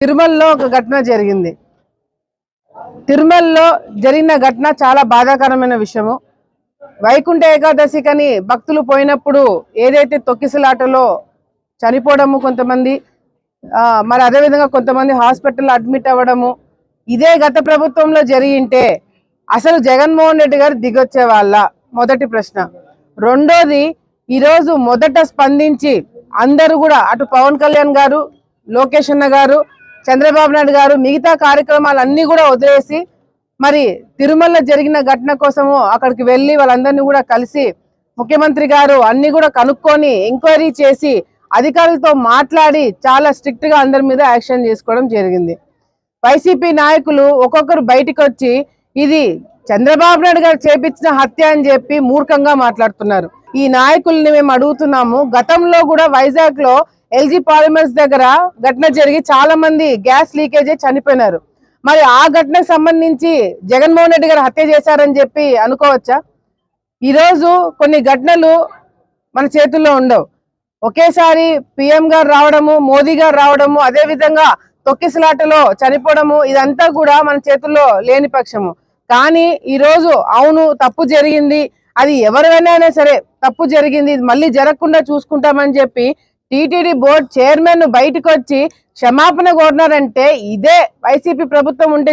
తిరుమలలో ఒక ఘటన జరిగింది. తిరుమలలో జరిగిన ఘటన చాలా బాధాకరమైన విషయము. వైకుంఠ ఏకాదశి కని భక్తులు పోయినప్పుడు ఏదైతే తొక్కిసలాటలో చనిపోవడము కొంతమంది మరి అదేవిధంగా కొంతమంది హాస్పిటల్లో అడ్మిట్ అవ్వడము ఇదే గత ప్రభుత్వంలో జరిగింటే అసలు జగన్మోహన్ రెడ్డి గారు దిగొచ్చే వాళ్ళ మొదటి ప్రశ్న. రెండోది ఈరోజు మొదట స్పందించి అందరూ కూడా అటు పవన్ కళ్యాణ్ గారు లోకేష్ అన్న గారు చంద్రబాబు నాయుడు గారు మిగతా కార్యక్రమాలన్నీ కూడా వదిలేసి మరి తిరుమల జరిగిన ఘటన కోసము అక్కడికి వెళ్ళి వాళ్ళందరినీ కూడా కలిసి ముఖ్యమంత్రి గారు అన్ని కూడా కనుక్కొని ఎంక్వైరీ చేసి అధికారులతో మాట్లాడి చాలా స్ట్రిక్ట్గా అందరి మీద యాక్షన్ చేసుకోవడం జరిగింది. వైసీపీ నాయకులు ఒక్కొక్కరు బయటికి వచ్చి ఇది చంద్రబాబు నాయుడు గారు చేపించిన హత్య అని చెప్పి మూర్ఖంగా మాట్లాడుతున్నారు. ఈ నాయకుల్ని మేము అడుగుతున్నాము. గతంలో కూడా వైజాగ్లో ఎల్జీ పాలిమర్స్ దగ్గర ఘటన జరిగి చాలా మంది గ్యాస్ లీకేజ్ చనిపోయినారు. మరి ఆ ఘటనకు సంబంధించి జగన్మోహన్ రెడ్డి గారు హత్య చేశారని చెప్పి అనుకోవచ్చా? ఈరోజు కొన్ని ఘటనలు మన చేతుల్లో ఉండవు. ఒకేసారి పిఎం గారు రావడము మోదీ గారు రావడము అదే విధంగా తొక్కిసలాటలో చనిపోవడము ఇదంతా కూడా మన చేతుల్లో లేని పక్షము. కానీ ఈరోజు అవును తప్పు జరిగింది. అది ఎవరివైనా సరే తప్పు జరిగింది. ఇది మళ్ళీ జరగకుండా చూసుకుంటామని చెప్పి టీటీడీ బోర్డు చైర్మన్ బయటకు వచ్చి క్షమాపణ కోరినారంటే ఇదే వైసీపీ ప్రభుత్వం ఉంటే